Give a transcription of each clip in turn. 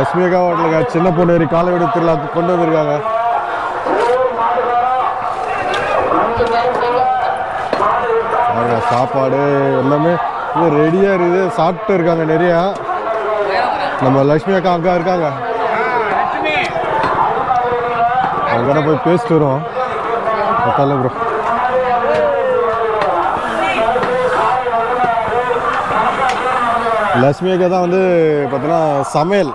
லட்சுமி அக்கா ஹோட்டலுங்க சின்ன பொண்ணேரி காலவீடு திருவிழா கொண்டு வந்திருக்காங்க. சாப்பாடு எல்லாமே இது ரெடியாக இருக்குது. சாப்பிட்டு இருக்காங்க நிறையா. நம்ம லட்சுமி அக்கா அங்கே இருக்காங்க. அங்கே போய் பேசிட்டு வருவோம். பத்தால ப்ரோ லட்சுமி அக்கா தான் வந்து பார்த்தீங்கன்னா சமையல்.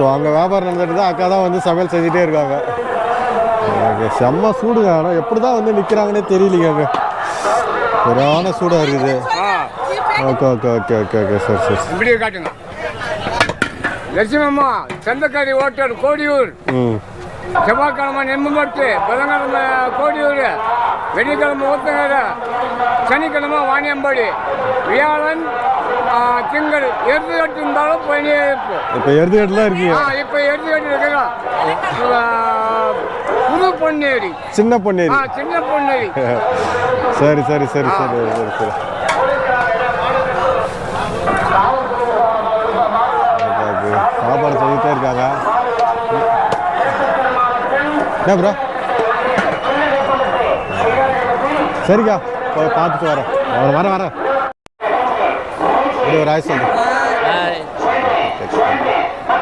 ஸோ அங்கே வியாபாரம் நடந்துட்டு தான் அக்கா தான் வந்து சமையல் செஞ்சுட்டே இருக்காங்க. செம்ம சூடுங்க. ஆனால் எப்படி தான் வந்து நிற்கிறாங்கன்னே தெரியலைங்க. அங்கே சரியான சூடாக இருக்குது. Okay okay okay okay okay சரி சரி சரி. இப்படி காட்டுங்க. லட்சுமம்மா சந்தக்காரி ஓட்டர் கோடியூர். செவ்வாய்க்கிழமை நெம்புமட்டு புதன்கிழமை கோடியூர். வெள்ளிக்கிழமை ஊத்தங்கர. சனிக்கிழமை வாணியம்பாடி. வியாழன் திங்கள் எருது கட்டு இருந்தாலும் பயணியே இருப்போம் இப்போ எருதுகட்டில் தான் இருக்கீங்க. ஆ இப்போ எருது கட்டு இருக்கிறோம் ஆ, புது பொன்னேரி. சின்ன பொன்னேரி. ஆ சின்ன பொன்னேரி. சரி சரி சரி சரி சரி சரி. சாப்பாடு செஞ்சுட்டே இருக்காங்க. என்ன ப்ரோ சரிக்கா பார்த்துட்டு வரேன். வரேன் வரேன் வரேன் இது ஒரு ஆய் சொல்லு ஹாய்.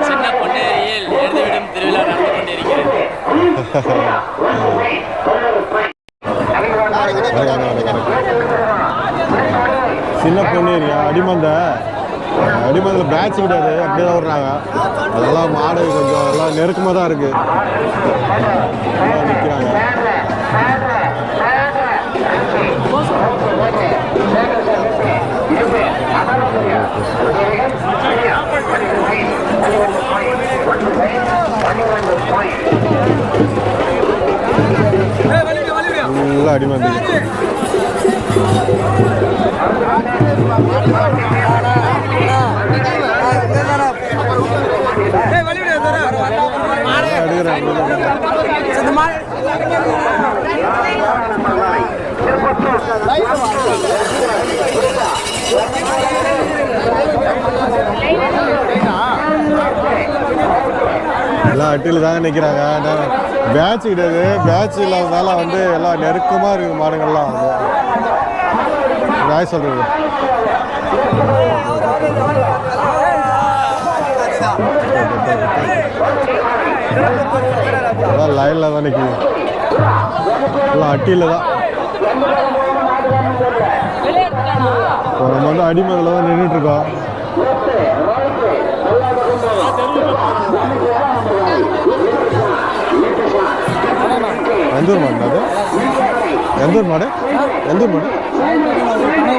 சின்ன பொன்னேரியில் எழுதிவிடும் திருவிழா நடந்து கொண்டிருக்கிறது. சின்ன பொன்னேரியா அடிமந்த. அடிமந்தில் பேட்ச் கிடையாது அப்படியே தான் விட்றாங்க அதெல்லாம் மாடு கொஞ்சம் எல்லாம் நெருக்கமாக தான் இருக்கு. எல்லாம் நிற்கிறாங்க எல்லாம் அட்டில் தாங்க நிற்கிறாங்க ஆனால் பேட்ச் கிடையாது. பேட்ச் இல்லாததால வந்து எல்லாம் நெருக்கமாக இருக்குது மாடுங்கள்லாம் ராய் சொல்றது அதான் லைனில் தான் நிற்குது எல்லாம் அட்டியில் தான். நம்ம வந்து அடிமதில் தான் நின்றுட்டுருக்கோம் எந்த ஊர் மாடு எந்த ஊர் மாடு? எந்த ஊர் மாடு?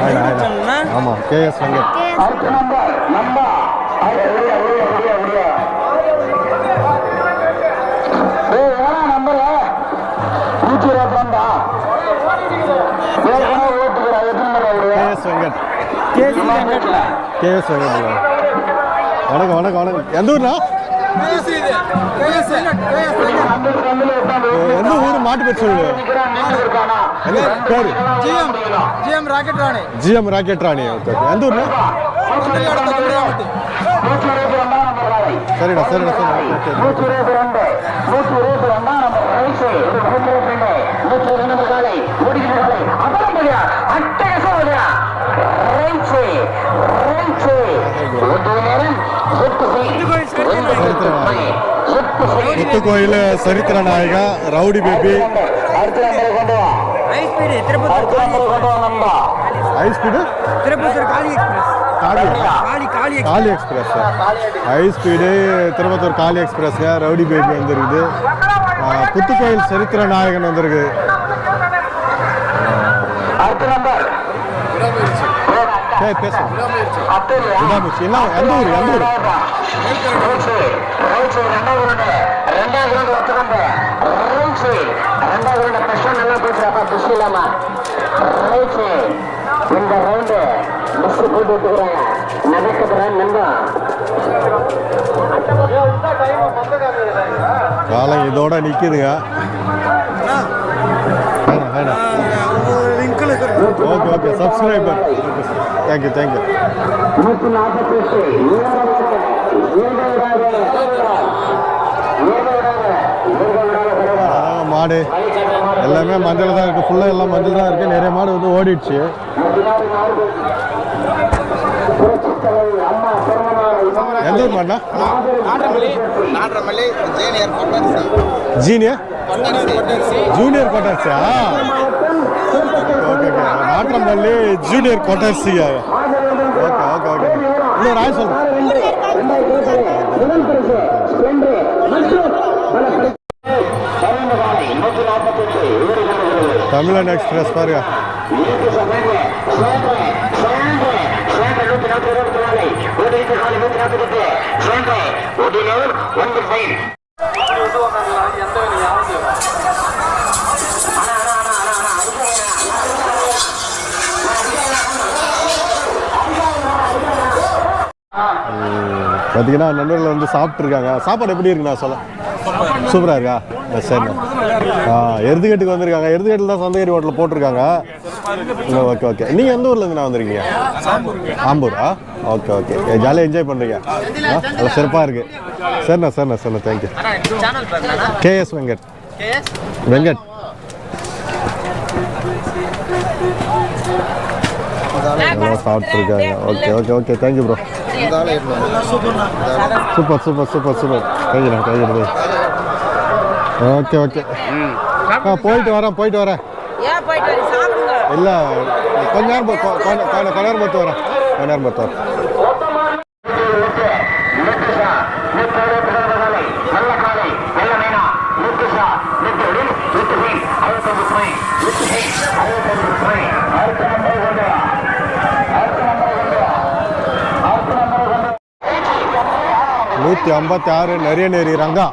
அவரு கேஎஸ் வெங்கட் வெங்கட்ல கேஎஸ் வெங்கட் வணக்கம் வணக்கம் வணக்கம். எந்த உட்காந்து எந்த ஊர் மாட்டு பேர் சொல்லு பேர் GM GM rocket Rani GM rocket Rani okay okay எந்த சரிடா சரிடா சரிடா நம்பரை கொண்டு வா நண்பா. High speed Tirupattur Kali express காலி காளி காளி காலி எக்ஸ்பிரஸ் ஹை ஸ்பீடு திருப்பத்தூர் காலி எக்ஸ்பிரஸ்ங்க ரவுடி பேபி வந்திருக்குது. புத்துக்கோயில் சரித்திர நாயகன் வந்திருக்கு அடுத்த நம்பர். சரி பேசு அத்தூர் விடாமுச்சு என்ன எந்த ஊர் எந்த ஊர்? இந்த ரவுண்டு பஸ் போட்டு விட்டுக்கிறாங்க நடக்குதுறான் நண்பா. காலம் இதோட நிற்குதுங்க வேணாம் வேணாம் okay okay subscriber thank you thank you நூற்றி நாற்பத்தி எட்டு மாடு. எல்லாமே மஞ்சள் தான் இருக்குது ஃபுல்லாக எல்லாம் மஞ்சள் தான் இருக்குது நிறைய மாடு வந்து ஓடிடுச்சு. எந்த ஊர் மாடுனா junior junior junior கொட்டார்ஸா okay junior quarters okay okay okay இன்னொரு ஆய் சொல்கிறேன் தமிழன் எக்ஸ்பிரஸ் பாருங்க. ಒಂದು பார்த்தீங்கன்னா நண்பர்கள் வந்து சாப்பிட்ருக்காங்க சாப்பாடு எப்படி இருக்குண்ணா சொல்ல? சூப்பராக இருக்கா? சரிண்ணா. ஆ எருதுகேட்டுக்கு வந்திருக்காங்க. எருதுகேட்டில் தான் சந்தகிரி ஹோட்டலில் போட்டிருக்காங்க. இல்லை ஓகே ஓகே. நீங்கள் எந்த ஊர்லேருந்து நான் வந்திருக்கீங்க? ஆம்பூரா? Okay okay. ஜாலியாக என்ஜாய் பண்ணுறீங்க ஆ நல்லா சிறப்பாக இருக்குது சரிண்ணா சரிண்ணா சரிண்ணா. Thank you KS Venkat. Venkat. நல்லா சாப்பிட்ருக்காங்க okay okay okay. Thank you bro super super super super. கையிடா கையிடுது ஓகே ஓகே. ஆ போயிட்டு வரேன் போயிட்டு வரேன். இல்லை கொஞ்ச நேரம் கொஞ்ச நேரம் பொறுத்து வரேன் கொஞ்ச நேரம் பொறுத்து வரேன் நல்ல காலை நல்ல மீனா முத்துசா முத்து முத்து மீன் அறுபத்தொன்று பாய் முத்து மீன் அறுபத்தொன்று பாய் அடுத்த நம்பர் கொண்டு வா அடுத்த நம்பர் கொண்டு வா அடுத்த நம்பர் கொண்டு வா நூற்றி ஐம்பத்தி ஆறு நிறைய நேரி ரங்கா.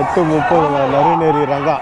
எட்டு முப்பது நிறைய நேரி ரங்கா.